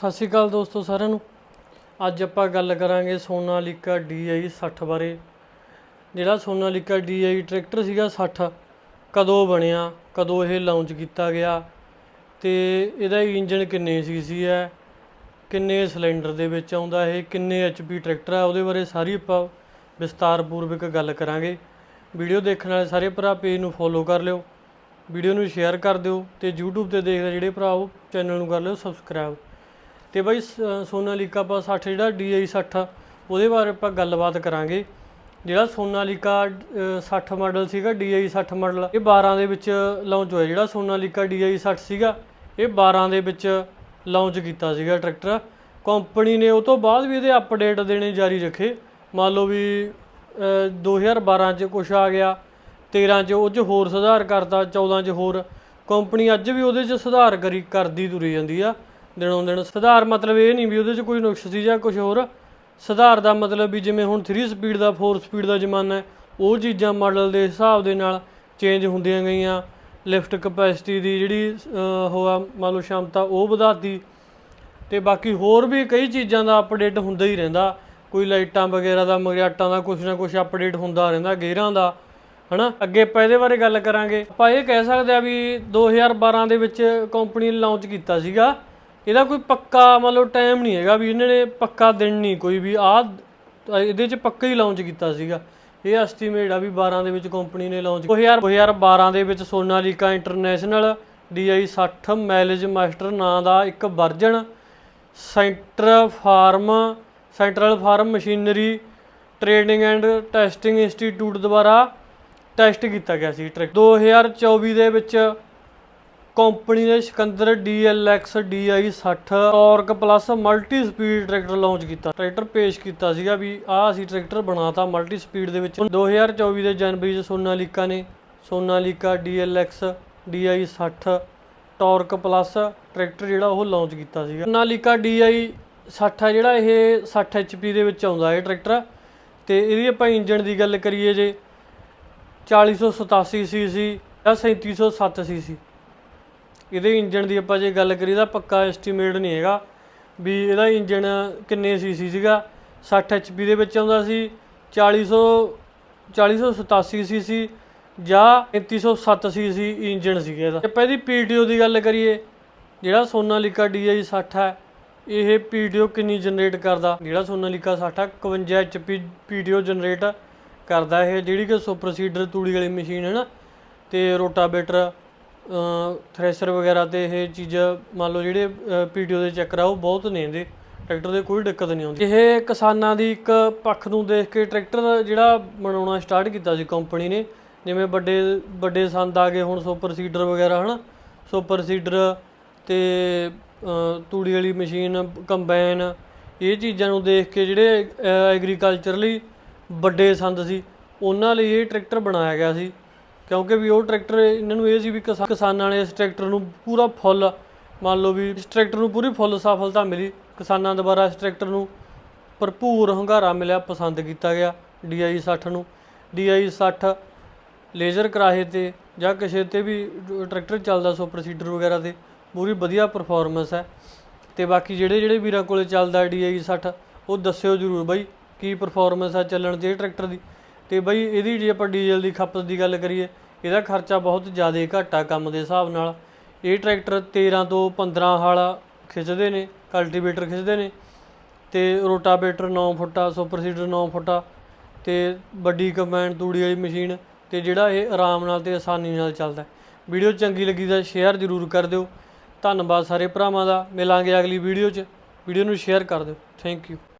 ਸਤਿ ਸ਼੍ਰੀ ਅਕਾਲ ਦੋਸਤੋ ਸਾਰਿਆਂ ਨੂੰ। ਅੱਜ ਆਪਾਂ ਗੱਲ ਕਰਾਂਗੇ ਸੋਨਾਲੀਕਾ DI 60 ਬਾਰੇ। ਜਿਹੜਾ ਸੋਨਾਲੀਕਾ DI ਟਰੈਕਟਰ ਸੀਗਾ 60 ਕਦੋਂ ਬਣਿਆ, ਕਦੋਂ ਇਹ ਲਾਂਚ ਕੀਤਾ ਗਿਆ ਤੇ ਇਹਦਾ ਇੰਜਨ ਕਿੰਨੇ ਸੀਸੀ ਹੈ, ਕਿੰਨੇ ਸਿਲੰਡਰ ਦੇ ਵਿੱਚ ਆਉਂਦਾ ਇਹ ਕਿੰਨੇ HP ਟਰੈਕਟਰ ਹੈ, ਉਹਦੇ ਬਾਰੇ ਸਾਰੀ ਆਪਾਂ ਵਿਸਤਾਰਪੂਰਵਕ ਗੱਲ ਕਰਾਂਗੇ। ਵੀਡੀਓ ਦੇਖਣ ਵਾਲੇ ਸਾਰੇ ਭਰਾ ਪੇਜ ਨੂੰ ਫੋਲੋ ਕਰ ਲਿਓ, ਵੀਡੀਓ ਨੂੰ ਸ਼ੇਅਰ ਕਰ ਦਿਓ ਤੇ YouTube ਤੇ ਦੇਖਦੇ ਜਿਹੜੇ ਭਰਾ ਉਹ ਚੈਨਲ ਨੂੰ ਕਰ ਲਿਓ ਸਬਸਕ੍ਰਾਈਬ ਤੇ ਬਾਈ ਸ- ਸੋਨਾਲੀਕਾ ਆਪਾਂ 60 ਜਿਹੜਾ DI 60 ਉਹਦੇ ਬਾਰੇ ਆਪਾਂ ਗੱਲਬਾਤ ਕਰਾਂਗੇ। ਜਿਹੜਾ ਸੋਨਾਲੀਕਾ ਅ, 60 ਮਾਡਲ ਸੀਗਾ DI 60 ਮਾਡਲ ਇਹ 12 ਦੇ ਵਿੱਚ ਲਾਂਚ ਹੋਇਆ। ਜਿਹੜਾ ਸੋਨਾਲੀਕਾ DI 60 ਸੀਗਾ ਇਹ 12 ਦੇ ਵਿੱਚ ਲਾਂਚ ਕੀਤਾ ਸੀਗਾ ਟਰੈਕਟਰ। ਕੰਪਨੀ ਨੇ ਉਹ ਤੋਂ ਬਾਅਦ ਵੀ ਇਹਦੇ ਅਪਡੇਟ ਦੇਣੇ ਜਾਰੀ ਰੱਖੇ। ਮੰਨ ਲਓ ਵੀ ਅ, 2012 ਚ ਕੁਛ ਆ ਗਿਆ 13 ਚ ਉਹ ਚ ਹੋਰ ਸੁਧਾਰ ਕਰਤਾ 14 ਚ ਹੋਰ। ਕੰਪਨੀ ਅੱਜ ਵੀ ਉਹਦੇ ਚ ਸੁਧਾਰ ਕਰੀ ਕਰਦੀ ਤੁਰੀ ਜਾਂਦੀ ਆ। ਦਿਨੋਂ ਦਿਨ ਸੁਧਾਰ ਮਤਲਬ ਇਹ ਨਹੀਂ ਵੀ ਉਹਦੇ ਚ ਕੋਈ ਨੁਕਸ ਸੀ ਜਾਂ ਕੁਝ ਹੋਰ। ਸੁਧਾਰ ਦਾ ਮਤਲਬ ਵੀ ਜਿਵੇਂ ਹੁਣ 3 ਸਪੀਡ ਦਾ 4 ਸਪੀਡ ਦਾ ਜ਼ਮਾਨਾ ਹੈ ਉਹ ਚੀਜ਼ਾਂ ਮਾਡਲ ਦੇ ਹਿਸਾਬ ਦੇ ਨਾਲ ਚੇਂਜ ਹੁੰਦੀਆਂ ਗਈਆਂ। ਲਿਫਟ ਕਪੈਸਿਟੀ ਦੀ ਜਿਹੜੀ ਅਹ, ਉਹ ਆ ਮੰਨ ਲਓ ਸ਼ਮਤਾ ਉਹ ਵਧਾਤੀ। ਤੇ ਬਾਕੀ ਹੋਰ ਵੀ ਕਈ ਚੀਜ਼ਾਂ ਦਾ ਅਪਡੇਟ ਹੁੰਦਾ ਹੀ ਰਹਿੰਦਾ। ਕੋਈ ਲਾਈਟਾਂ ਵਗੈਰਾ ਦਾ ਮਗਰਾਟਾਂ ਦਾ ਕੁਝ ਨਾ ਕੁਝ ਅਪਡੇਟ ਹੁੰਦਾ ਰਹਿੰਦਾ ਗੇਅਰਾਂ ਦਾ ਹਨਾ? ਅੱਗੇ ਆਪਾਂ ਇਹਦੇ ਬਾਰੇ ਗੱਲ ਕਰਾਂਗੇ। ਆਪਾਂ ਇਹ ਕਹਿ ਸਕਦੇ ਆ ਵੀ 2012 ਦੇ ਵਿੱਚ ਕੰਪਨੀ ਨੇ ਲਾਂਚ ਕੀਤਾ ਸੀਗਾ। ਇਹਦਾ ਕੋਈ ਪੱਕਾ ਮਤਲਬ ਟਾਈਮ ਨਹੀਂ ਹੈਗਾ ਵੀ ਇਹਨਾਂ ਨੇ ਪੱਕਾ ਦਿਨ ਨਹੀਂ ਕੋਈ ਵੀ ਆ ਇਹਦੇ 'ਚ ਪੱਕਾ ਹੀ ਲਾਂਚ ਕੀਤਾ ਸੀਗਾ। ਇਹ ਐਸਟੀਮੇਟ ਆ ਵੀ 12 ਦੇ ਵਿੱਚ ਕੰਪਨੀ ਨੇ ਲਾਂਚ 2000 2012 ਦੇ ਵਿੱਚ Sonalika international DI 60 mileage master ਨਾਂ ਦਾ ਇੱਕ version centre farm central farm machinery trading and testing institute ਦੁਆਰਾ ਟੈਸਟ ਕੀਤਾ ਗਿਆ ਸੀ। ਟਰੈਕ 2024 ਦੇ ਵਿੱਚ ਕੰਪਨੀ ਨੇ Sikandar DLX DI 60 torque plus multi speed tractor launch ਕੀਤਾ। ਟਰੈਕਟਰ ਪੇਸ਼ ਕੀਤਾ ਸੀਗਾ ਵੀ ਆਹ ਅਸੀਂ ਟਰੈਕਟਰ ਬਣਾਤਾ ਮਲਟੀ ਸਪੀਡ ਦੇ ਵਿੱਚ। 2024 ਦੇ ਜਨਵਰੀ 'ਚ ਸੋਨਾਲੀਕਾ ਨੇ Sonalika DLX DI 60 torque plus tractor ਜਿਹੜਾ ਉਹ ਲਾਂਚ ਕੀਤਾ ਸੀਗਾ। ਸੋਨਾਲੀਕਾ DI 60 ਹੈ ਜਿਹੜਾ ਇਹ 60 HP ਦੇ ਵਿੱਚ ਆਉਂਦਾ ਇਹ ਟਰੈਕਟਰ। ਤੇ ਇਹਦੀ ਆਪਾਂ ਇੰਜਨ ਦੀ ਗੱਲ ਕਰੀਏ ਜੇ 4087 ਸੀਸੀ ਜਾਂ 3707 ਸੀਸੀ। ਇਹਦੇ ਇੰਜਨ ਦੀ ਆਪਾਂ ਜੇ ਗੱਲ ਕਰੀਏ ਤਾਂ ਪੱਕਾ ਐਸਟੀਮੇਟ ਨਹੀਂ ਹੈਗਾ ਵੀ ਇਹਦਾ ਇੰਜਨ ਕਿੰਨੇ ਸੀਸੀ ਸੀਗਾ 60 HP ਦੇ ਵਿੱਚ ਆਉਂਦਾ ਸੀ 4000 4087 ਸੀਸੀ ਜਾਂ 3307 ਸੀਸੀ ਇੰਜਨ ਸੀਗਾ ਇਹਦਾ। ਆਪਾਂ ਇਹਦੀ ਪੀਟੀਓ ਦੀ ਗੱਲ ਕਰੀਏ, ਜਿਹੜਾ ਸੋਨਾਲੀਕਾ DI 60 ਹੈ, ਇਹ ਪੀਟੀਓ ਕਿੰਨੀ ਜਨਰੇਟ ਕਰਦਾ? ਜਿਹੜਾ ਸੋਨਾਲੀਕਾ 60 ਹੈ 51 HP ਪੀਟੀਓ ਜਨਰੇਟ ਕਰਦਾ ਇਹ, ਜਿਹੜੀ ਕਿ ਸੁਪਰਸੀਡਰ ਤੂੜੀ ਵਾਲੀ ਮਸ਼ੀਨ ਹੈ ਨਾ, ਤੇ ਰੋਟਾਵੇਟਰ ਥ੍ਰੈਸ਼ਰ ਵਗੈਰਾ ਤੇ ਇਹ ਚੀਜ਼ਾਂ, ਮੰਨ ਲਓ ਜਿਹੜੇ ਪੀਟੀਓ ਦੇ ਚੱਕਰ ਆ, ਉਹ ਬਹੁਤ ਨੇ ਇਹਦੇ। ਟਰੈਕਟਰ ਦੇ ਕੋਈ ਦਿੱਕਤ ਨਹੀਂ ਆਉਂਦੀ। ਇਹ ਕਿਸਾਨਾਂ ਦੀ ਇੱਕ ਪੱਖ ਨੂੰ ਦੇਖ ਕੇ ਟਰੈਕਟਰ ਜਿਹੜਾ ਬਣਾਉਣਾ ਸਟਾਰਟ ਕੀਤਾ ਸੀ ਕੰਪਨੀ ਨੇ, ਜਿਵੇਂ ਵੱਡੇ ਵੱਡੇ ਸੰਦ ਆ ਗਏ ਹੁਣ ਸੁਪਰ ਸੀਡਰ ਵਗੈਰਾ, ਹਨਾ? ਸੁਪਰ ਸੀਡਰ ਤੇ ਤੂੜੀ ਵਾਲੀ ਮਸ਼ੀਨ ਕੰਬਾਈਨ ਇਹ ਚੀਜ਼ਾਂ ਨੂੰ ਦੇਖ ਕੇ ਜਿਹੜੇ ਐਗਰੀਕਲਚਰ ਲਈ ਵੱਡੇ ਸੰਦ ਸੀ, ਉਹਨਾਂ ਲਈ ਇਹ ਟਰੈਕਟਰ ਬਣਾਇਆ ਗਿਆ ਸੀ। ਕਿਉਂਕਿ ਵੀ ਉਹ ਟਰੈਕਟਰ, ਇਹਨਾਂ ਨੂੰ ਇਹ ਸੀ ਵੀ ਕਿਸਾ- ਕਿਸਾਨਾਂ ਨੇ ਇਸ ਟਰੈਕਟਰ ਨੂੰ ਪੂਰਾ ਫੁੱਲ, ਮੰਨ ਲਓ ਵੀ ਇਸ ਟਰੈਕਟਰ ਨੂੰ ਪੂਰੀ ਫੁੱਲ ਸਫਲਤਾ ਮਿਲੀ, ਕਿਸਾਨਾਂ ਦੁਆਰਾ ਇਸ ਟਰੈਕਟਰ ਨੂੰ ਭਰਪੂਰ ਹੰਗਾਰਾ ਮਿਲਿਆ, ਪਸੰਦ ਕੀਤਾ ਗਿਆ DI 60 ਨੂੰ। DI 60 ਲੇਜ਼ਰ ਕਰਾਹੇ ਤੇ ਜਾਂ ਕਿਸੇ ਤੇ ਵੀ ਟਰੈਕਟਰ ਚੱਲਦਾ ਸੁਪਰ ਸੀਡਰ ਵਗੈਰਾ ਤੇ, ਪੂਰੀ ਵਧੀਆ ਪਰਫਾਰਮੈਂਸ ਹੈ। ਤੇ ਬਾਕੀ ਜਿਹੜੇ ਜਿਹੜੇ ਵੀਰਾਂ ਕੋਲੇ ਚੱਲਦਾ DI 60 ਉਹ ਦੱਸਿਓ ਜਰੂਰ ਬਾਈ, ਕੀ ਪਰਫਾਰਮੈਂਸ ਹੈ ਚੱਲਣ ਦੀ ਇਹ ਟਰੈਕਟਰ ਦੀ। ਤੇ ਬਈ ਇਹਦੀ ਜੇ ਆਪਾਂ ਡੀਜ਼ਲ ਦੀ ਖਪਤ ਦੀ ਗੱਲ ਕਰੀਏ, ਇਹਦਾ ਖਰਚਾ ਬਹੁਤ ਜ਼ਿਆਦਾ ਘੱਟ ਆ ਕੰਮ ਦੇ ਹਿਸਾਬ ਨਾਲ। ਇਹ ਟਰੈਕਟਰ 13 ਤੋਂ 15 ਹਲ ਖਿੱਚਦੇ ਨੇ, ਕਲਟੀਵੇਟਰ ਖਿੱਚਦੇ ਨੇ ਤੇ ਰੋਟਾਵੇਟਰ 9 ਫੁੱਟਾ, ਸੁਪਰ ਸੀਡਰ 9 ਫੁੱਟਾ ਤੇ ਵੱਡੀ ਕੰਬਾਈਨ ਤੂੜੀ ਵਾਲੀ ਮਸ਼ੀਨ ਤੇ ਜਿਹੜਾ ਇਹ ਆਰਾਮ ਨਾਲ ਤੇ ਆਸਾਨੀ ਨਾਲ ਚੱਲਦਾ ਵੀਡੀਓ ਚੰਗੀ ਲੱਗੀ ਤਾਂ ਸ਼ੇਅਰ ਜ਼ਰੂਰ ਕਰ ਦਿਓ। ਧੰਨਵਾਦ ਸਾਰੇ ਭਰਾਵਾਂ ਦਾ। ਮਿਲਾਂਗੇ ਅਗਲੀ ਵੀਡੀਓ 'ਚ। ਵੀਡੀਓ ਨੂੰ ਸ਼ੇਅਰ ਕਰ ਦਿਓ। Thank you.